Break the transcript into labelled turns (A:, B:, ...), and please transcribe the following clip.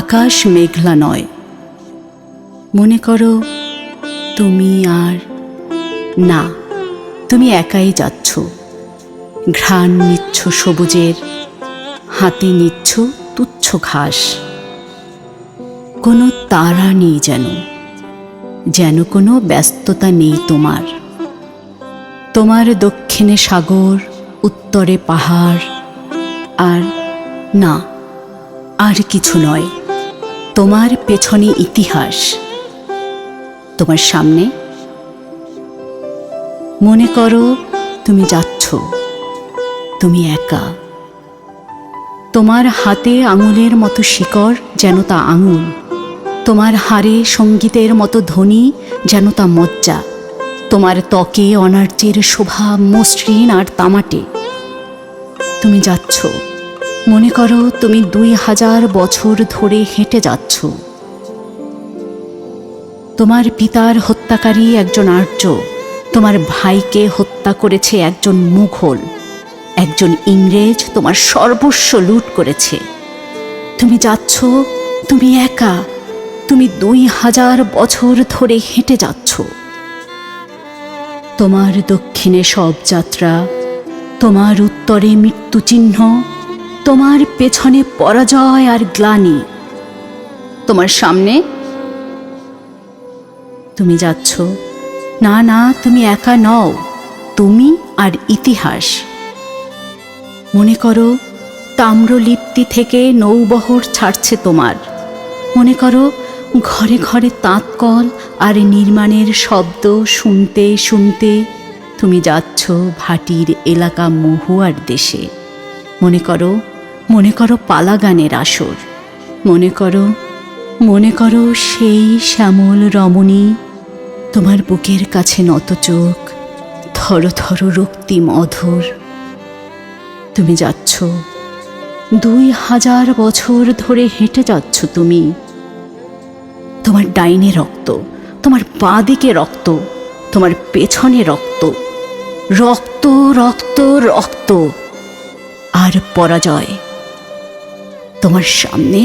A: আকাশ মেঘলা নয় মনে করো তুমি আর না, তুমি একাই যাচ্ছ। ঘ্রাণ নিচ্ছ সবুজের, হাতে নিচ্ছ তুচ্ছ ঘাস। কোনো তারা নেই যেন যেন কোনো ব্যস্ততা নেই তোমার। তোমার দক্ষিণে সাগর, উত্তরে পাহাড়, আর না, আর কিছু নয়। তোমার পেছনে ইতিহাস। তোমার সামনে? মনে করো তুমি যাচ্ছ। তুমি একা। তোমার হাতে আঙুলের মতো শিকড় যেন তা আঙুল। তোমার হাড়ে সঙ্গীতের মতো ধ্বনি যেন তা মজ্জা। তোমার ত্বকে অনার্যের শোভা, মসৃণ আর তামাটে। তুমি যাচ্ছ। মনে করো তুমি দুই হাজার বছর ধরে হেঁটে যাচ্ছ। তোমার পিতার হত্যাকারী একজন আর্য, তোমার ভাইকে হত্যা করেছে একজন মুঘল, একজন ইংরেজ তোমার সর্বস্ব লুট করেছে। তুমি যাচ্ছ, তুমি একা, তুমি দুই হাজার বছর ধরে হেঁটে যাচ্ছ। তোমার দক্ষিণে সব যাত্রা, তোমার উত্তরে মৃত্যুচিহ্ন তোমার পেছনে পরাজয় আর গ্লানি। তোমার সামনে? তুমি যাচ্ছ। না না, তুমি একা নও। তুমি আর ইতিহাস। মনে করো, তাম্রলিপ্তি থেকে নৌবহর ছাড়ছে তোমার। মনে করো, ঘরে ঘরে তাঁতকল আর নির্মাণের শব্দ শুনতে শুনতে তুমি যাচ্ছ ভাটির এলাকা মহুয়ার দেশে। মনে করো মনে করো পালাগানের আসর। মনে করো মনে করো সেই শ্যামল রমণী, তোমার বুকের কাছে নত চোখ, থর থর রক্তিম অধর তুমি যাচ্ছ। দুই হাজার বছর ধরে হেঁটে যাচ্ছ তুমি। তোমার ডাইনে রক্ত, তোমার বাঁ দিকে রক্ত, তোমার পেছনে রক্ত। রক্ত রক্ত রক্ত। আর পরাজয় তোমার সামনে